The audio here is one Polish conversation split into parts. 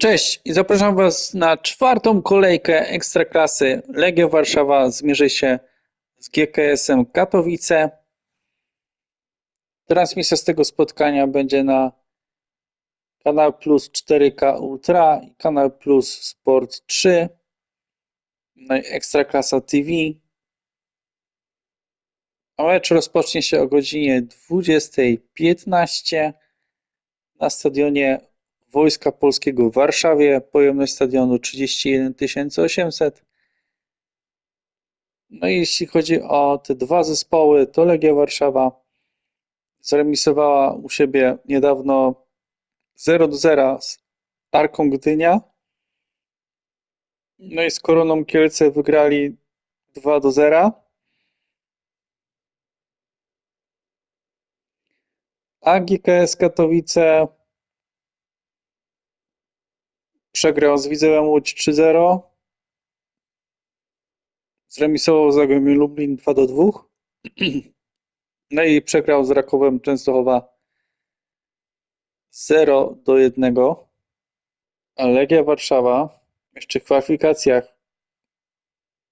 Cześć i zapraszam Was na czwartą kolejkę Ekstraklasy. Legia Warszawa zmierzy się z GKS-em Katowice. Transmisja z tego spotkania będzie na Kanal Plus 4K Ultra i Kanal Plus Sport 3 na Ekstraklasa TV. A mecz rozpocznie się o godzinie 20.15 na stadionie Wojska Polskiego w Warszawie. Pojemność stadionu 31 800. No i jeśli chodzi o te dwa zespoły, to Legia Warszawa zremisowała u siebie niedawno 0 do 0 z Arką Gdynia. No i z Koroną Kielce wygrali 2 do 0. A GKS Katowice przegrał z Widzełem Łódź 3-0. Zremisował z Zagłębiem Lublin 2 do 2. No i przegrał z Rakowem Częstochowa 0 do 1. A Legia Warszawa jeszcze w kwalifikacjach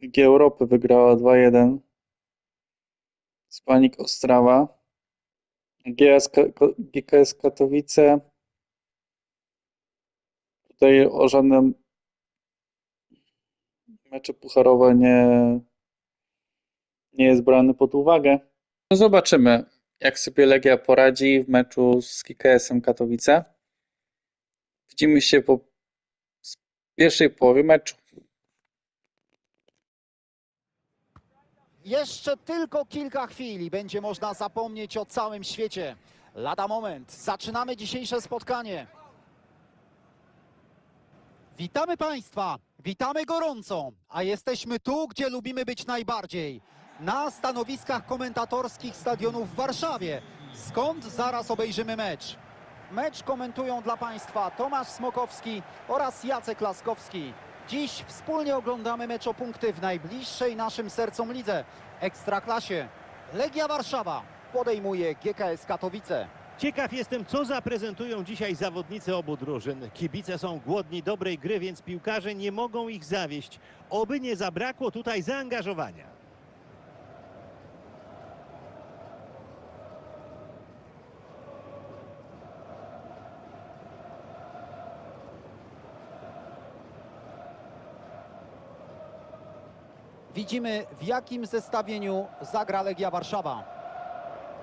Ligi Europy wygrała 2-1 z Panik Ostrawa. GKS Katowice tutaj o żadnym mecze pucharowe nie, nie jest brany pod uwagę. No zobaczymy, jak sobie Legia poradzi w meczu z GKS-em Katowice. Widzimy się po pierwszej połowie meczu. Jeszcze tylko kilka chwil i będzie można zapomnieć o całym świecie. Lada moment. Zaczynamy dzisiejsze spotkanie. Witamy Państwa, witamy gorąco, a jesteśmy tu, gdzie lubimy być najbardziej. Na stanowiskach komentatorskich stadionu w Warszawie, skąd zaraz obejrzymy mecz. Mecz komentują dla Państwa Tomasz Smokowski oraz Jacek Laskowski. Dziś wspólnie oglądamy mecz o punkty w najbliższej naszym sercom lidze, Ekstraklasie. Legia Warszawa podejmuje GKS Katowice. Ciekaw jestem, co zaprezentują dzisiaj zawodnicy obu drużyn. Kibice są głodni dobrej gry, więc piłkarze nie mogą ich zawieść. Oby nie zabrakło tutaj zaangażowania. Widzimy w jakim zestawieniu zagra Legia Warszawa.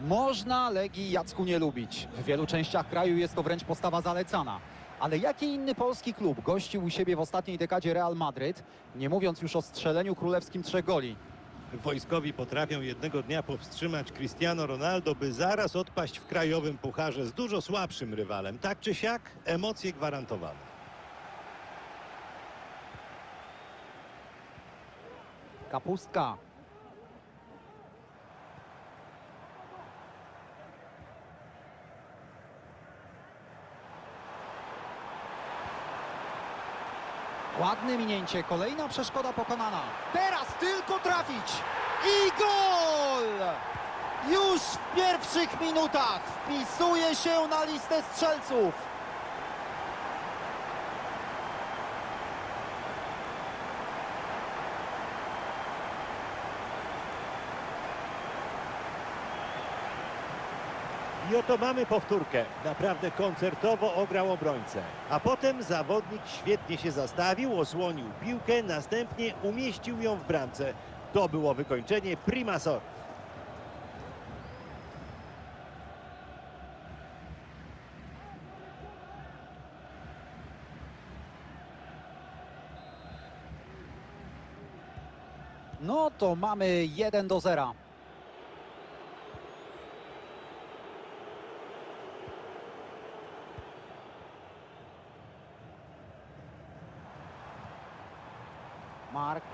Można Legii Jacku nie lubić. W wielu częściach kraju jest to wręcz postawa zalecana. Ale jaki inny polski klub gościł u siebie w ostatniej dekadzie Real Madryt, nie mówiąc już o strzeleniu królewskim trzech goli? Wojskowi potrafią jednego dnia powstrzymać Cristiano Ronaldo, by zaraz odpaść w krajowym pucharze z dużo słabszym rywalem. Tak czy siak, emocje gwarantowane. Kapustka. Ładne minięcie, kolejna przeszkoda pokonana. Teraz tylko trafić i gol! Już w pierwszych minutach wpisuje się na listę strzelców. No to mamy powtórkę. Naprawdę koncertowo ograł obrońcę. A potem zawodnik świetnie się zastawił, osłonił piłkę, następnie umieścił ją w bramce. To było wykończenie Primasor. No to mamy 1 do 0.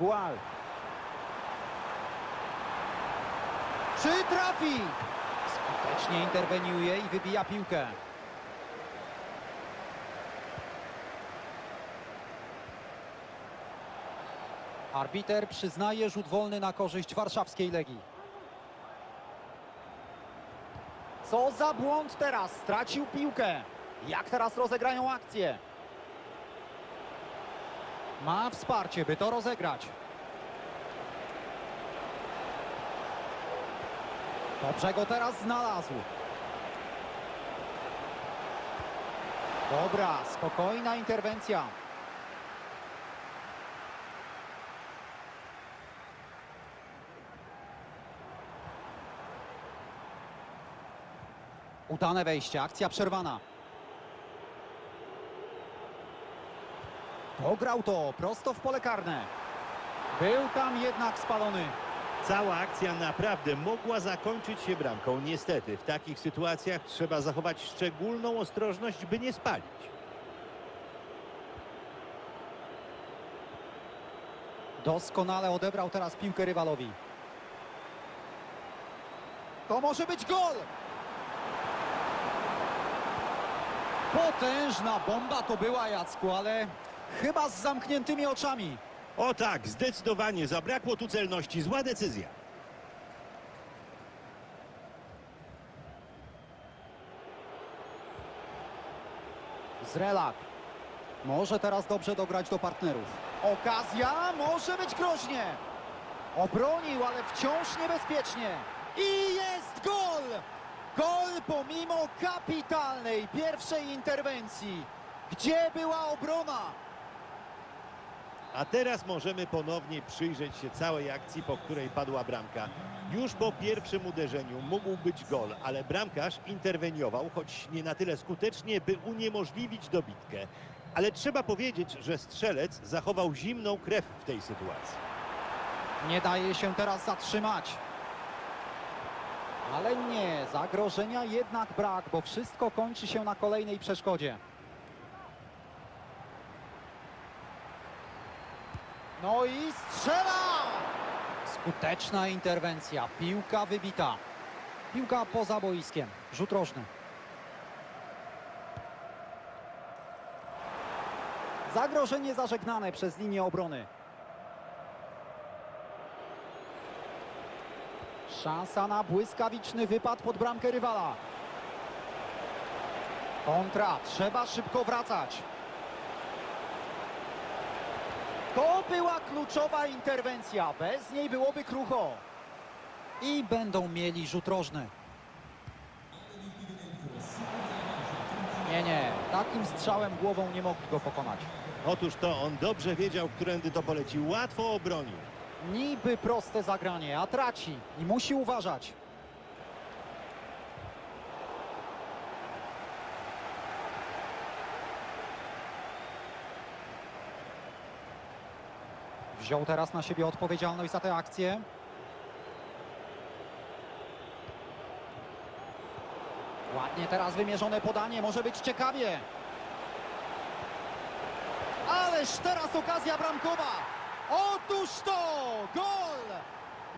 Gual. Czy trafi? Skutecznie interweniuje i wybija piłkę. Arbiter przyznaje rzut wolny na korzyść warszawskiej Legii. Co za błąd teraz? Stracił piłkę. Jak teraz rozegrają akcję? Ma wsparcie, by to rozegrać. Dobrze go teraz znalazł. Dobra, spokojna interwencja. Udane wejście, akcja przerwana. Pograł to prosto w pole karne. Był tam jednak spalony. Cała akcja naprawdę mogła zakończyć się bramką. Niestety, w takich sytuacjach trzeba zachować szczególną ostrożność, by nie spalić. Doskonale odebrał teraz piłkę rywalowi. To może być gol! Potężna bomba to była, Jacku, ale chyba z zamkniętymi oczami. O tak, zdecydowanie zabrakło tu celności. Zła decyzja. Zrelak. Może teraz dobrze dograć do partnerów. Okazja może być groźnie. Obronił, ale wciąż niebezpiecznie. I jest gol! Gol pomimo kapitalnej pierwszej interwencji. Gdzie była obrona? A teraz możemy ponownie przyjrzeć się całej akcji, po której padła bramka. Już po pierwszym uderzeniu mógł być gol, ale bramkarz interweniował, choć nie na tyle skutecznie, by uniemożliwić dobitkę. Ale trzeba powiedzieć, że strzelec zachował zimną krew w tej sytuacji. Nie daje się teraz zatrzymać. Ale nie, zagrożenia jednak brak, bo wszystko kończy się na kolejnej przeszkodzie. No i strzela! Skuteczna interwencja, piłka wybita. Piłka poza boiskiem, rzut rożny. Zagrożenie zażegnane przez linię obrony. Szansa na błyskawiczny wypad pod bramkę rywala. Kontra, trzeba szybko wracać. To była kluczowa interwencja, bez niej byłoby krucho. I będą mieli rzut rożny. Nie, nie, takim strzałem głową nie mogli go pokonać. Otóż to on dobrze wiedział, którędy to poleci. Łatwo obronił. Niby proste zagranie, a traci i musi uważać. Wziął teraz na siebie odpowiedzialność za tę akcję. Ładnie teraz wymierzone podanie, może być ciekawie. Ależ teraz okazja bramkowa. Otóż to! Gol!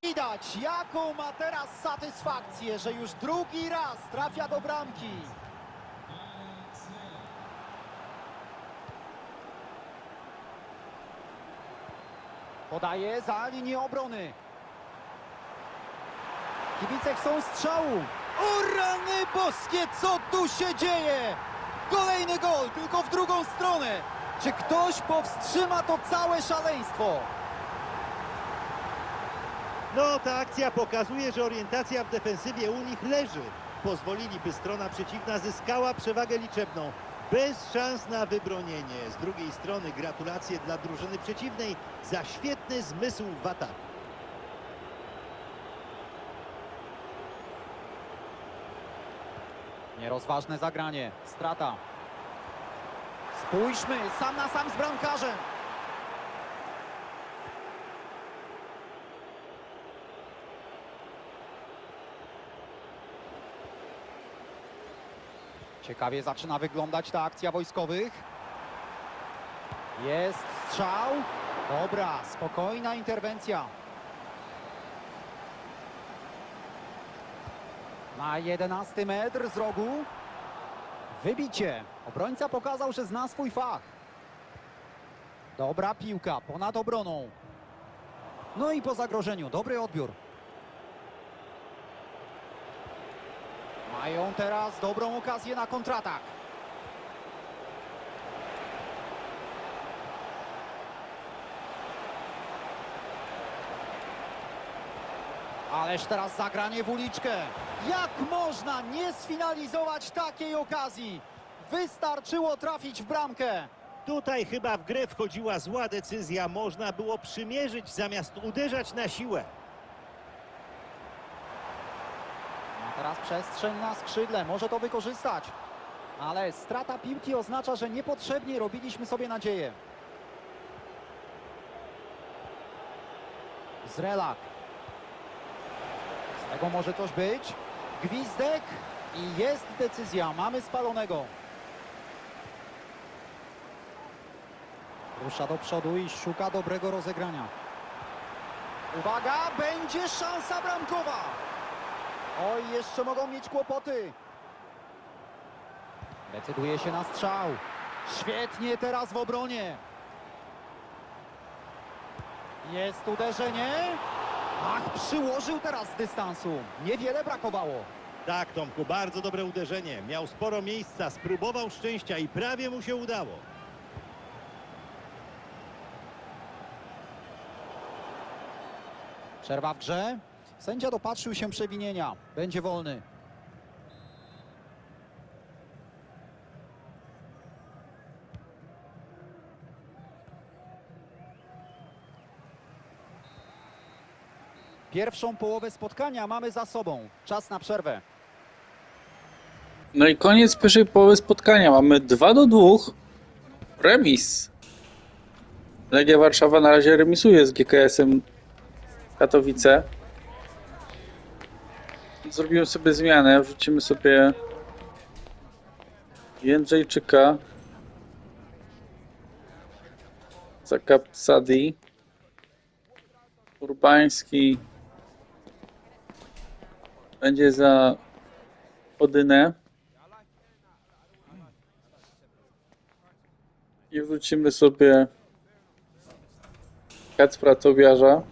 Widać, jaką ma teraz satysfakcję, że już drugi raz trafia do bramki. Podaje za linię obrony. Kibice chcą strzału. O rany boskie, co tu się dzieje? Kolejny gol, tylko w drugą stronę. Czy ktoś powstrzyma to całe szaleństwo? No, ta akcja pokazuje, że orientacja w defensywie u nich leży. Pozwolili, by strona przeciwna zyskała przewagę liczebną. Bez szans na wybronienie. Z drugiej strony gratulacje dla drużyny przeciwnej za świetny zmysł w ataku. Nierozważne zagranie, strata. Spójrzmy, sam na sam z bramkarzem. Ciekawie zaczyna wyglądać ta akcja wojskowych. Jest strzał. Dobra, spokojna interwencja. Na 11 metr z rogu. Wybicie. Obrońca pokazał, że zna swój fach. Dobra piłka ponad obroną. No i po zagrożeniu dobry odbiór. Mają teraz dobrą okazję na kontratak. Ależ teraz zagranie w uliczkę. Jak można nie sfinalizować takiej okazji? Wystarczyło trafić w bramkę. Tutaj chyba w grę wchodziła zła decyzja. Można było przymierzyć zamiast uderzać na siłę. A teraz przestrzeń na skrzydle, może to wykorzystać. Ale strata piłki oznacza, że niepotrzebnie robiliśmy sobie nadzieję. Zrelak. Z tego może coś być. Gwizdek i jest decyzja. Mamy spalonego. Rusza do przodu i szuka dobrego rozegrania. Uwaga, będzie szansa bramkowa. Oj, jeszcze mogą mieć kłopoty. Decyduje się na strzał. Świetnie teraz w obronie. Jest uderzenie. Ach, przyłożył teraz z dystansu. Niewiele brakowało. Tak, Tomku, bardzo dobre uderzenie. Miał sporo miejsca, spróbował szczęścia i prawie mu się udało. Przerwa w grze. Sędzia dopatrzył się przewinienia. Będzie wolny. Pierwszą połowę spotkania mamy za sobą. Czas na przerwę. No i koniec pierwszej połowy spotkania. Mamy 2 do 2. Remis. Legia Warszawa na razie remisuje z GKS-em Katowice. Zrobimy sobie zmianę. Wrzucimy sobie Jędrzejczyka za Kapsadi. Urbański będzie za Odynę. I wrócimy sobie Kacpra Tobiarza.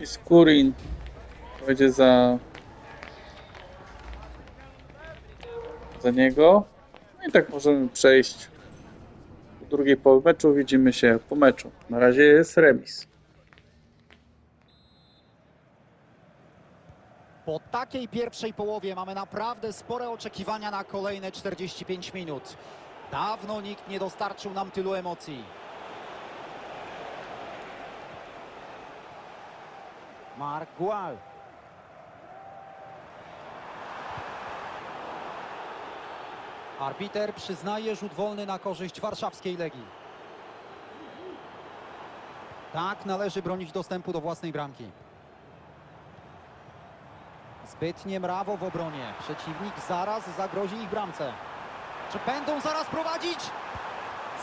I Skurin będzie za za niego. No i tak możemy przejść do drugiej połowy meczu. Widzimy się po meczu. Na razie jest remis. Po takiej pierwszej połowie mamy naprawdę spore oczekiwania na kolejne 45 minut. Dawno nikt nie dostarczył nam tylu emocji. Mark Gual. Arbiter przyznaje rzut wolny na korzyść warszawskiej Legii. Tak należy bronić dostępu do własnej bramki. Zbytnie mrawo w obronie. Przeciwnik zaraz zagrozi ich bramce. Czy będą zaraz prowadzić?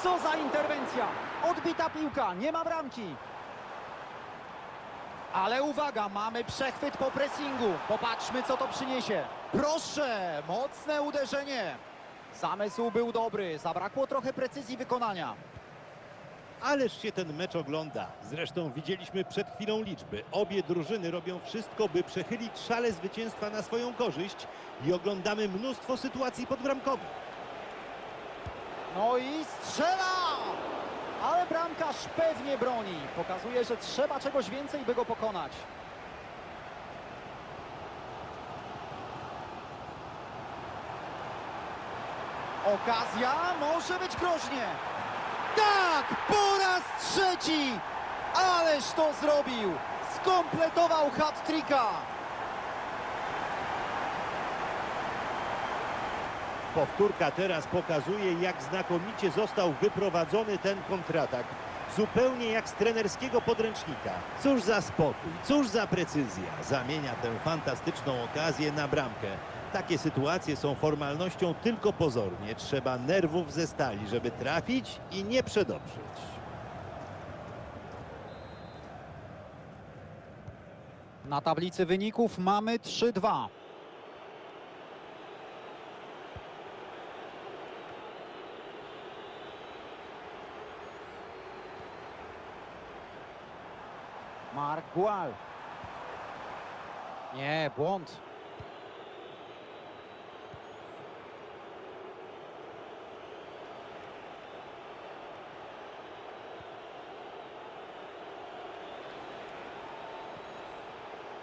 Co za interwencja! Odbita piłka, nie ma bramki. Ale uwaga, mamy przechwyt po pressingu. Popatrzmy, co to przyniesie. Proszę, mocne uderzenie. Zamysł był dobry, zabrakło trochę precyzji wykonania. Ależ się ten mecz ogląda. Zresztą widzieliśmy przed chwilą liczby. Obie drużyny robią wszystko, by przechylić szale zwycięstwa na swoją korzyść i oglądamy mnóstwo sytuacji podbramkowych. No i strzela! Ale bramkarz pewnie broni. Pokazuje, że trzeba czegoś więcej, by go pokonać. Okazja może być groźnie. Tak! Po raz trzeci! Ależ to zrobił! Skompletował hat-tricka! Powtórka teraz pokazuje, jak znakomicie został wyprowadzony ten kontratak. Zupełnie jak z trenerskiego podręcznika. Cóż za spokój, cóż za precyzja. Zamienia tę fantastyczną okazję na bramkę. Takie sytuacje są formalnością tylko pozornie. Trzeba nerwów ze stali, żeby trafić i nie przedobrzyć. Na tablicy wyników mamy 3-2. Mark Gual. Nie, błąd.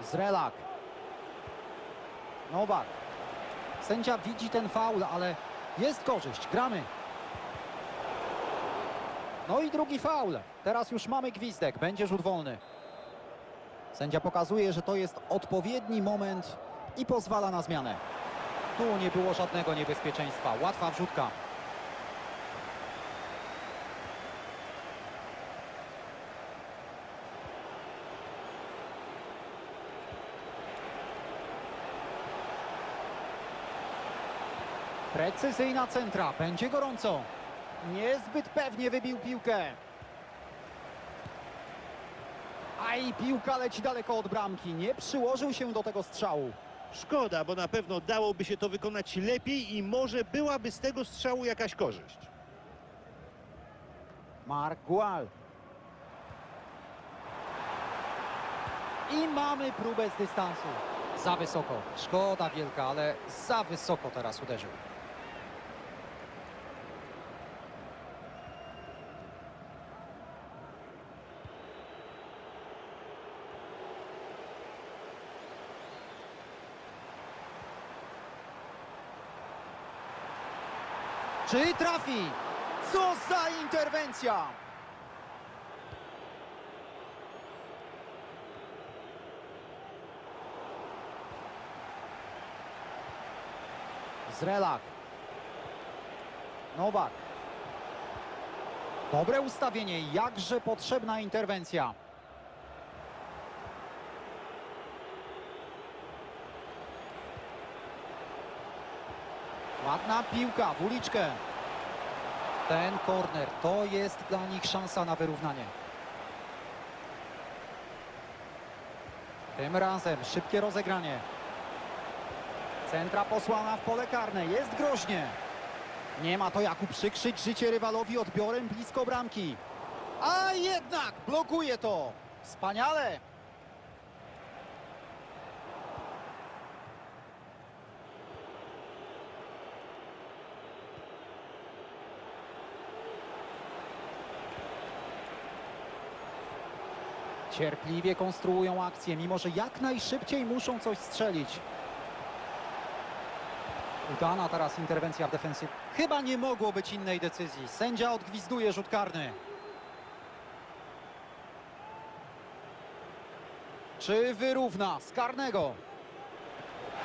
Zrelak. Nowak. Sędzia widzi ten faul, ale jest korzyść. Gramy. No i drugi faul. Teraz już mamy gwizdek. Będzie rzut wolny. Sędzia pokazuje, że to jest odpowiedni moment i pozwala na zmianę. Tu nie było żadnego niebezpieczeństwa. Łatwa wrzutka. Precyzyjna centra. Będzie gorąco. Niezbyt pewnie wybił piłkę. A i piłka leci daleko od bramki. Nie przyłożył się do tego strzału. Szkoda, bo na pewno dałoby się to wykonać lepiej i może byłaby z tego strzału jakaś korzyść. Mark Gual. I mamy próbę z dystansu. Za wysoko. Szkoda wielka, ale za wysoko teraz uderzył. Czy trafi? Co za interwencja! Zrelak. Nowak. Dobre ustawienie, jakże potrzebna interwencja. Ładna piłka w uliczkę. Ten korner to jest dla nich szansa na wyrównanie. Tym razem szybkie rozegranie. Centra posłana w pole karne. Jest groźnie. Nie ma to jak uprzykrzyć życie rywalowi odbiorem blisko bramki. A jednak blokuje to. Wspaniale. Cierpliwie konstruują akcję, mimo że jak najszybciej muszą coś strzelić. Udana teraz interwencja w defensywie. Chyba nie mogło być innej decyzji. Sędzia odgwizduje rzut karny. Czy wyrówna z karnego?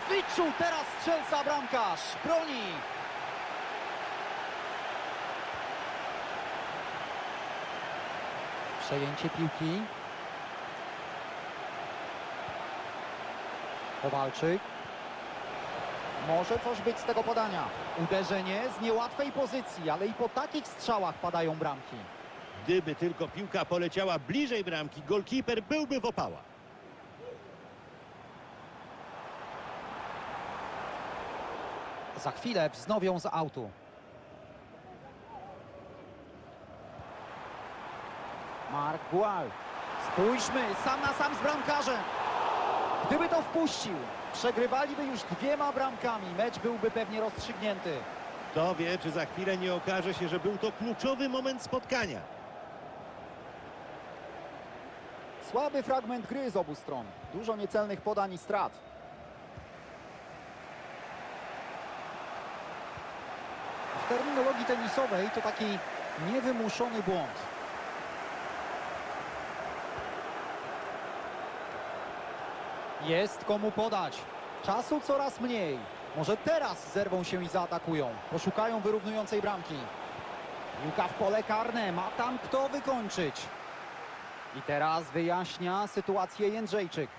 Wyczuł teraz strzelca bramkarz. Broni. Przejęcie piłki. Kowalczyk. Może coś być z tego podania. Uderzenie z niełatwej pozycji, ale i po takich strzałach padają bramki. Gdyby tylko piłka poleciała bliżej bramki, golkiper byłby w opałach. Za chwilę wznowią z autu. Mark Gual. Spójrzmy, sam na sam z bramkarzem. Gdyby to wpuścił, przegrywaliby już dwiema bramkami. Mecz byłby pewnie rozstrzygnięty. Kto wie, czy za chwilę nie okaże się, że był to kluczowy moment spotkania. Słaby fragment gry z obu stron. Dużo niecelnych podań i strat. W terminologii tenisowej to taki niewymuszony błąd. Jest komu podać. Czasu coraz mniej. Może teraz zerwą się i zaatakują. Poszukają wyrównującej bramki. Piłka w pole karne. Ma tam kto wykończyć. I teraz wyjaśnia sytuację Jędrzejczyk.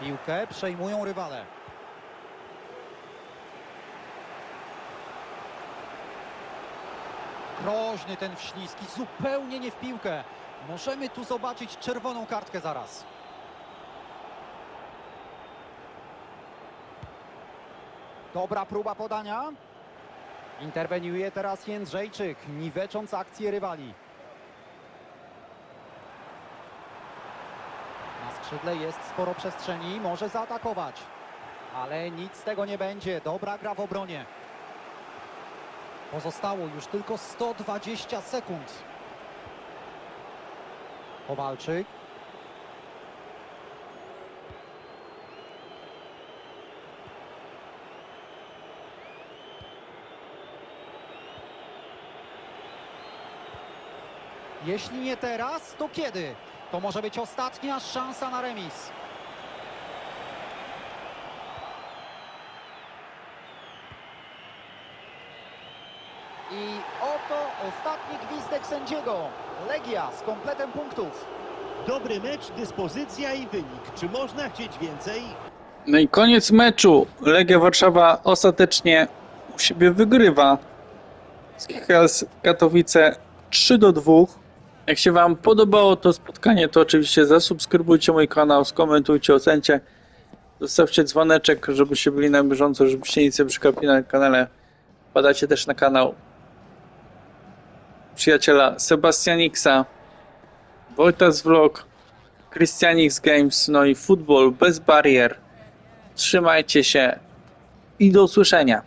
Piłkę przejmują rywale. Groźny ten wślizg i zupełnie nie w piłkę. Możemy tu zobaczyć czerwoną kartkę zaraz. Dobra próba podania. Interweniuje teraz Jędrzejczyk, niwecząc akcję rywali. Na skrzydle jest sporo przestrzeni, może zaatakować. Ale nic z tego nie będzie. Dobra gra w obronie. Pozostało już tylko 120 sekund. Kowalczyk. Jeśli nie teraz, to kiedy? To może być ostatnia szansa na remis. I oto ostatni gwizdek sędziego. Legia z kompletem punktów. Dobry mecz, dyspozycja i wynik. Czy można chcieć więcej? No i koniec meczu. Legia Warszawa ostatecznie u siebie wygrywa. z KKS Katowice 3 do 2. Jak się Wam podobało to spotkanie, to oczywiście zasubskrybujcie mój kanał, skomentujcie, ocencie. Zostawcie dzwoneczek, żebyście byli na bieżąco, żebyście nic nie przekapili na kanale. Wpadacie też na kanał przyjaciela Sebastianiksa, Wojtas Vlog, Christianix Games, no i futbol bez barier. Trzymajcie się i do usłyszenia.